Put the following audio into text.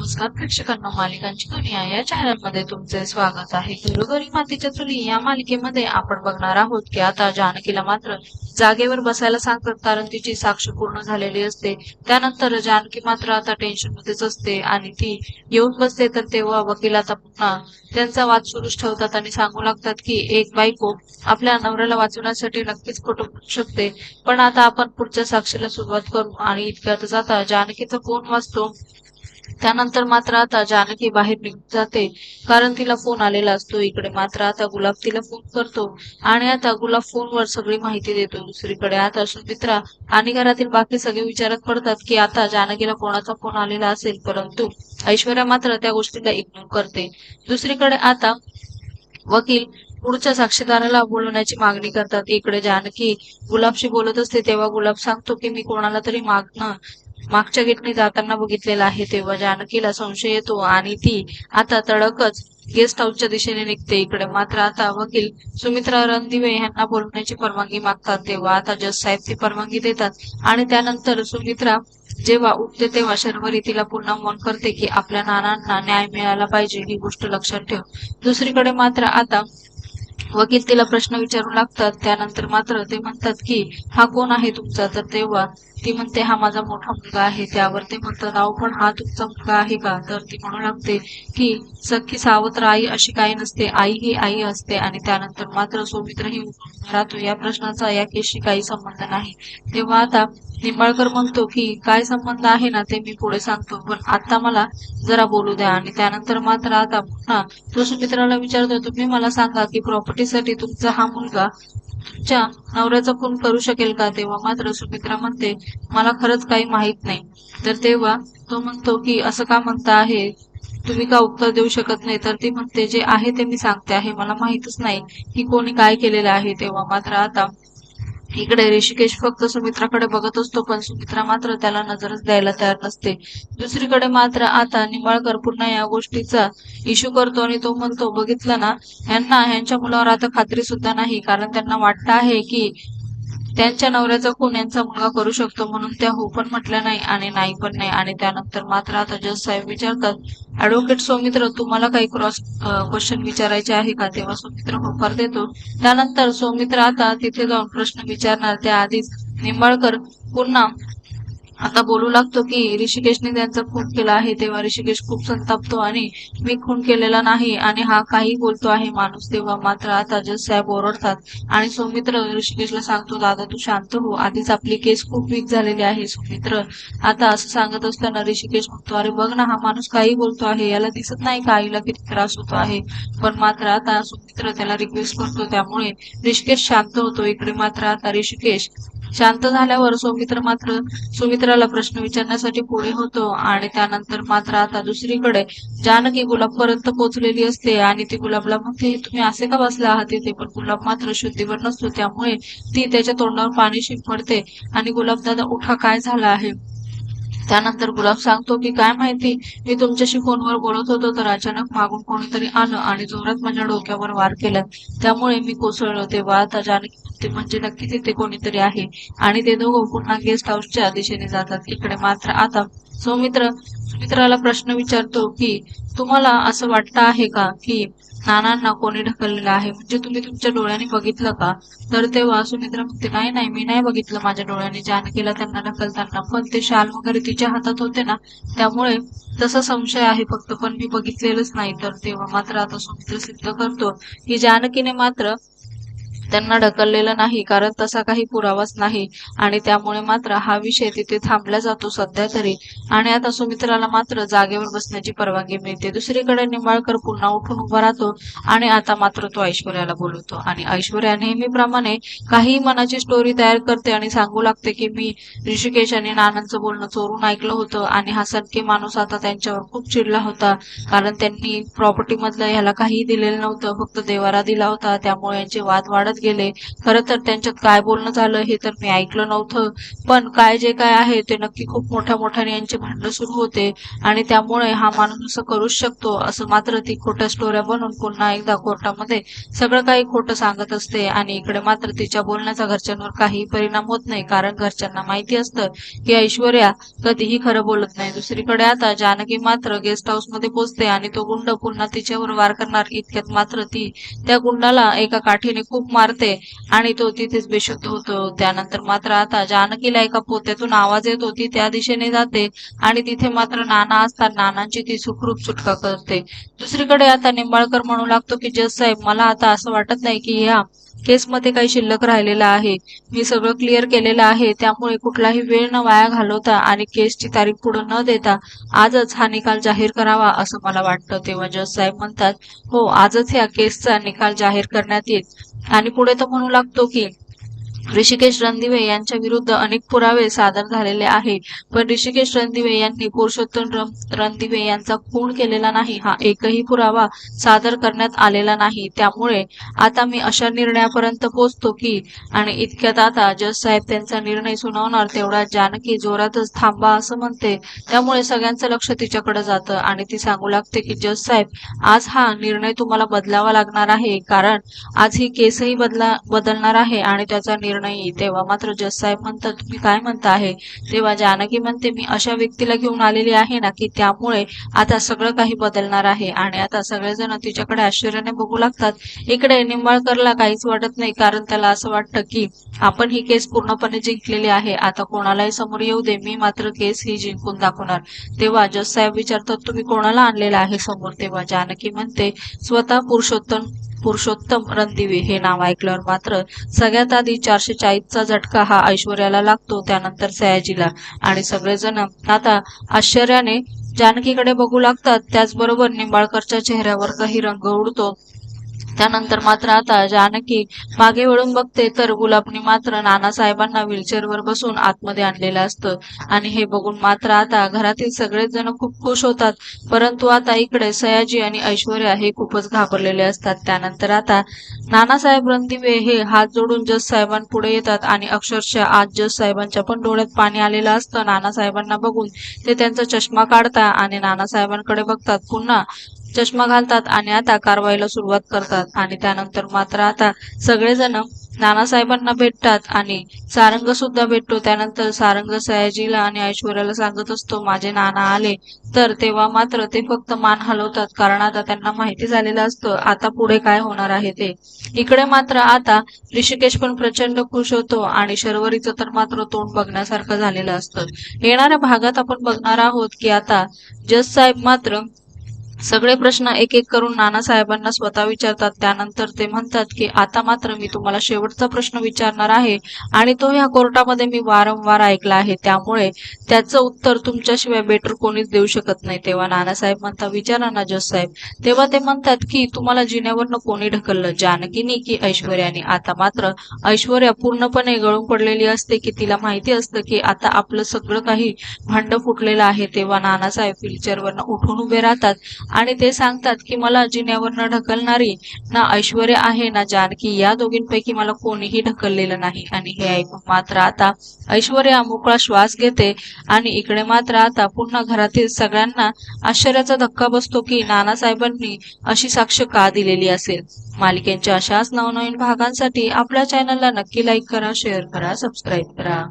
नमस्कार प्रेक्षकांना मालिकांची दुनिया या चॅनलमध्ये तुमचे स्वागत आहे. घरोघरी मातीच्या चुली या मालिकेमध्ये आपण बघणार आहोत की आता जानकीला मात्र जागेवर बसायला सांगतात कारण तिची साक्ष पूर्ण झालेली असते. त्यानंतर जानकी मात्र आता टेन्शन मध्येच असते आणि ती येऊन बसते तर तेव्हा वकील आता पुन्हा त्यांचा वाद सुरूच ठेवतात आणि सांगू लागतात की एक बायको आपल्या नवऱ्याला वाचवण्यासाठी नक्कीच खोटं शकते. पण आता आपण पुढच्या साक्षीला सुरुवात करू आणि इतक्यातच आता जानकीचा फोन वाचतो? त्यानंतर मात्र आता जानकी बाहेर निघून जाते. कारण तिला फोन आलेला असतो. इकडे मात्र आता गुलाब तिला फोन करतो आणि आता गुलाब फोनवर सगळी माहिती देतो. दुसरीकडे आता सुमित्रा आणि घरातील बाकी सगळे विचारात पडतात की आता जानकीला कोणाचा फोन आलेला असेल? परंतु ऐश्वर्या मात्र त्या गोष्टीला इग्नोर करते. दुसरीकडे आता वकील पुढच्या साक्षीदाराला बोलवण्याची मागणी करतात. इकडे जानकी गुलाबशी बोलत असते. तेव्हा गुलाब सांगतो की मी कोणाला तरी मागणं मागच्या गेटने जाताना बघितलेलं आहे तेव्हा जानकीला संशय येतो आणि ती आता तडकच गेस्ट हाऊसच्या दिशेने निघते. इकडे मात्र आता वकील सुमित्रा रणदिवे यांना बोलवण्याची परवानगी मागतात. तेव्हा आता जज साहेब ती परवानगी देतात. आणि त्यानंतर सुमित्रा जेव्हा उठते तेव्हा शर्वरी तिला पुन्हा मन करते की आपल्या नानांना न्याय मिळाला पाहिजे ही गोष्ट लक्षात ठेव. दुसरीकडे मात्र आता वकील तिला प्रश्न विचारू लागतात. त्यानंतर मात्र ते म्हणतात की हा कोण आहे तुमचा? तर तेव्हा ती म्हणते हा माझा मोठा मुलगा आहे. त्यावर ते म्हणतात राव पण हा तुमचा मुलगा आहे का? तर ती म्हणू लागते की सख्खी सावत्र आई अशी काही नसते. आई ही आई असते आणि त्यानंतर मात्र सौमित्र ही राहतो. या प्रश्नाचा या केशी काही संबंध नाही. तेव्हा आता निंबाळकर म्हणतो की काय संबंध आहे ना ते मी पुढे सांगतो. पण आता मला जरा बोलू द्या. आणि त्यानंतर मात्र आता पुन्हा तो सुमित्राला विचारतो तुम्ही मला सांगा की प्रॉपर्टीसाठी तुमचा हा मुलगा च्या नवऱ्याचा खून करू शकेल का? तेव्हा मात्र सुमित्रा म्हणते मला खरंच काही माहीत नाही. तर तेव्हा तो म्हणतो की असं का म्हणता आहे? तुम्ही का उत्तर देऊ शकत नाही? तर ती म्हणते जे आहे ते मी सांगते आहे. मला माहितच नाही की कोणी काय केलेलं आहे. तेव्हा मात्र आता इकडे ऋषिकेश फक्त सुमित्राकडे बघत असतो पण सुमित्रा मात्र त्याला नजरच द्यायला तयार नसते. दुसरीकडे मात्र आता निंबाळकर पुन्हा या गोष्टीचा इश्यू करतो आणि तो म्हणतो बघितलं ना यांना यांच्या मुलावर आता खात्री सुद्धा नाही कारण त्यांना वाटतं आहे की त्यांच्या नवऱ्याचा खून यांचा मुलगा करू शकतो म्हणून त्या हो पण म्हटल्या नाही आणि नाही पण नाही. आणि त्यानंतर मात्र आता जज साहेब विचारतात ऍडव्होकेट सौमित्र तुम्हाला काही क्रॉस क्वेश्चन विचारायचे आहे का? तेव्हा सौमित्र होकार देतो. त्यानंतर सौमित्र आता तिथे जाऊन प्रश्न विचारणार. त्याआधीच निंबाळकर पुन्हा आता बोलू लागतो की ऋषिकेशने त्यांचा खून केला आहे तेव्हा ऋषिकेश खूप संतापतो आणि मी खून केलेला नाही आणि हा काही बोलतो आहे माणूस तेव्हा मात्र आता जज साहेब ओरडतात. आणि सौमित्र ऋषिकेशला सांगतो दादा तू शांत हो. आधीच आपली केस खूप वीक झालेली आहे सौमित्र. आता असं सांगत असताना ऋषिकेश म्हणतो अरे बघ ना हा माणूस काही बोलतो आहे. याला दिसत नाही का आईला किती त्रास होतो आहे? पण मात्र आता सौमित्र त्याला रिक्वेस्ट करतो. त्यामुळे ऋषिकेश शांत होतो. इकडे मात्र आता ऋषिकेश शांत झाल्यावर सुमित्र मात्र सुमित्राला प्रश्न विचारण्यासाठी पुढे होतो आणि त्यानंतर मात्र आता दुसरीकडे जानकी गुलाबपर्यंत पोहोचलेली असते आणि ती गुलाबला म्हणते तुम्ही असे का बसले आहात तिथे पण गुलाब मात्र शुद्धीवर नसतो. त्यामुळे ती त्याच्या तोंडावर पाणी शिंपडते आणि गुलाब दादा उठा काय झाला आहे? त्यानंतर गुलाब सांगतो की काय माहिती? मी तुमच्याशी फोनवर बोलत होतो तर अचानक मागून कोणीतरी आलं आणि जोरात माझ्या डोक्यावर वार केला. त्यामुळे मी कोसळलो. ते आता जानकी म्हणजे नक्की तिथे कोणीतरी आहे? आणि ते दोघं पुन्हा गेस्ट हाऊसच्या दिशेने जातात. इकडे मात्र आता सौमित्र सुमित्राला प्रश्न विचारतो की तुम्हाला असं वाटतं आहे का की नानांना कोणी ढकललेलं आहे? म्हणजे तुम्ही तुमच्या डोळ्यांनी बघितलं का? तर तेव्हा सुमित्रा म्हणते नाही नाही मी नाही बघितलं माझ्या डोळ्यांनी जानकीला त्यांना ढकलताना. पण ते शाल वगैरे तिच्या हातात होते ना त्यामुळे तसा संशय आहे फक्त. पण मी बघितलेलंच नाही. तर तेव्हा मात्र आता सुमित्र सिद्ध करतो की जानकीने मात्र त्यांना ढकललेलं नाही कारण तसा काही पुरावाच नाही. आणि त्यामुळे मात्र हा विषय तिथे थांबला जातो सध्या तरी. आणि आता सुमित्राला मात्र जागेवर बसण्याची परवानगी मिळते. दुसरीकडे निंबाळकर पुन्हा उठून उभा राहतो आणि आता मात्र तो ऐश्वर्याला बोलवतो. आणि ऐश्वर्या नेहमीप्रमाणे काही मनाची स्टोरी तयार करते आणि सांगू लागते की मी ऋषिकेश आणि नानांचं बोलणं चोरून ऐकलं होतं आणि हा सनके माणूस आता त्यांच्यावर खूप चिडला होता. कारण त्यांनी प्रॉपर्टी मधलं ह्याला काहीही दिलेलं नव्हतं. फक्त देवारा दिला होता. त्यामुळे यांचे वाद वाढत गेले. खरं तर त्यांच्यात काय बोलणं झालं हे तर मी ऐकलं नव्हतं. पण काय जे काय आहे ते नक्की खूप मोठ्या मोठ्याने यांचे भांडणं सुरू होते आणि त्यामुळे हा माणूस असं करूच शकतो. असं मात्र ती खोट्या स्टोऱ्या बनवून पुन्हा एकदा कोर्टामध्ये सगळं काही खोटं सांगत असते आणि इकडे मात्र तिच्या बोलण्याचा घरच्यांवर काही परिणाम होत नाही. कारण घरच्यांना माहिती असतं की ऐश्वर्या कधीही खरं बोलत नाही. दुसरीकडे आता जानकी मात्र गेस्ट हाऊसमध्ये पोहोचते आणि तो गुंड पुन्हा तिच्यावर वार करणार. इतक्यात मात्र ती त्या गुंडाला एका काठीने खूप मार करते. आणि तो तिथेच बेशुद्ध होतो. त्यानंतर मात्र आता जानकीला एका पोत्यातून आवाज येतो. ती त्या दिशेने जाते आणि तिथे मात्र नाना असतात नानांची ती सुखरूप सुटका करते. दुसरीकडे आता निंबाळकर म्हणू लागतो की जस साहेब मला आता असं वाटत नाही की ह्या केसमध्ये काही शिल्लक राहिलेलं आहे. मी सगळं क्लिअर केलेलं आहे. त्यामुळे कुठलाही वेळ न वाया घालवता आणि केसची तारीख पुढे न देता आजच हा निकाल जाहीर करावा असं मला वाटतं तेव्हा जज साहेब म्हणतात. हो आजच ह्या केसचा निकाल जाहीर करण्यात येईल. आणि पुढे तो म्हणू लागतो की ऋषिकेश रणदिवे यांच्या विरुद्ध अनेक पुरावे सादर झालेले आहे पण ऋषिकेश रणदिवे यांनी पुरुषोत्तम रणदिवे यांचा खून केलेला नाही. हा एकही पुरावा सादर करण्यात आलेला नाही. त्यामुळे आता मी अशा निर्णयापर्यंत पोहोचतो की आणि इतक्यात आता जज साहेब त्यांचा निर्णय सुनावणार तेवढा जानकी जोरातच थांबा असं म्हणते. त्यामुळे सगळ्यांचं लक्ष तिच्याकडे जातं आणि ती सांगू लागते की जज साहेब आज हा निर्णय तुम्हाला बदलावा लागणार आहे. कारण आज ही केसही बदला बदलणार आहे आणि त्याचा निर्णय तेव्हा मात्र जज साहेब म्हणतात तुम्ही काय म्हणता आहे? तेव्हा जानकी म्हणते मी अशा व्यक्तीला घेऊन आलेली आहे ना की त्यामुळे आता सगळं काही बदलणार आहे आणि आता सगळेजण तिच्याकडे आश्चर्याने बघू लागतात. इकडे निंबाळकरला काहीच वाटत नाही कारण त्याला असं वाटतं की आपण ही केस पूर्णपणे जिंकलेली आहे. आता कोणालाही समोर येऊ दे मी मात्र केस ही जिंकून दाखवणार. तेव्हा जस साहेब विचारतात तुम्ही कोणाला आणलेला आहे समोर? तेव्हा जानकी म्हणते स्वतः पुरुषोत्तम पुरुषोत्तम रणदिवे हे नाव ऐकल्यावर मात्र सगळ्यात आधी चारशे चाळीसचा झटका हा ऐश्वर्याला लागतो त्यानंतर सयाजीला. आणि सगळेजण आता आश्चर्याने जानकीकडे बघू लागतात. त्याचबरोबर निंबाळकरच्या चेहऱ्यावर काही रंग उडतो. त्यानंतर मात्र आता जानकी मागे वळून बघते तर गुलाबनी मात्र नानासाहेबांना व्हीलचेअरवर बसून आतमध्ये आणलेलं असतं. आणि हे बघून मात्र आता घरातील सगळेच जण खूप खुश होतात. परंतु आता इकडे सयाजी आणि ऐश्वर्या हे खूपच घाबरलेले असतात. त्यानंतर आता नानासाहेब रणदिवे हे हात जोडून जस साहेबांपुढे येतात आणि अक्षरशः आज जस साहेबांच्या पण डोळ्यात पाणी आलेलं असतं नानासाहेबांना बघून ते त्यांचा चष्मा काढतात आणि नानासाहेबांकडे बघतात पुन्हा चष्मा घालतात आणि आता कारवाईला सुरुवात करतात. आणि त्यानंतर मात्र आता सगळेजण नानासाहेबांना भेटतात आणि सारंग सुद्धा भेटतो. त्यानंतर सारंग सयाजीला आणि ऐश्वर्याला सांगत असतो माझे नाना आले. तर तेव्हा मात्र ते फक्त मान हलवतात कारण आता त्यांना माहिती झालेलं असतं आता पुढे काय होणार आहे ते. इकडे मात्र आता ऋषिकेश पण प्रचंड खुश होतो आणि शर्वरीचं तर मात्र तोंड बघण्यासारखं झालेलं असतं. येणाऱ्या भागात आपण बघणार आहोत की आता जस साहेब मात्र सगळे प्रश्न एक एक करून नानासाहेबांना स्वतः विचारतात. त्यानंतर ते म्हणतात की आता मात्र मी तुम्हाला शेवटचा प्रश्न विचारणार आहे आणि तो ह्या कोर्टामध्ये मी वारंवार ऐकला आहे. त्यामुळे त्याचं उत्तर तुमच्याशिवाय बेटर कोणीच देऊ शकत नाही. तेव्हा नानासाहेब म्हणतात विचारा ना जज साहेब. तेव्हा ते म्हणतात की तुम्हाला जिन्यावरनं कोणी ढकललं? जानकीनी की ऐश्वर्याने? आता मात्र ऐश्वर्या पूर्णपणे गळून पडलेली असते की तिला माहिती असतं की आता आपलं सगळं काही भांड फुटलेलं आहे. तेव्हा नानासाहेब व्हीलचेअरवरनं उठून उभे राहतात आणि ते सांगतात की मला जिन्यावर न ढकलणारी ना ऐश्वर्य आहे ना जानकी या दोघींपैकी मला कोणीही ढकललेलं नाही. आणि हे ऐकून मात्र आता ऐश्वर्या मोकळा श्वास घेते आणि इकडे मात्र आता पुन्हा घरातील सगळ्यांना आश्चर्याचा धक्का बसतो की नानासाहेबांनी अशी साक्ष का दिलेली असेल? मालिकेच्या अशाच नवनवीन भागांसाठी आपल्या चॅनलला नक्की लाईक करा शेअर करा सबस्क्राईब करा.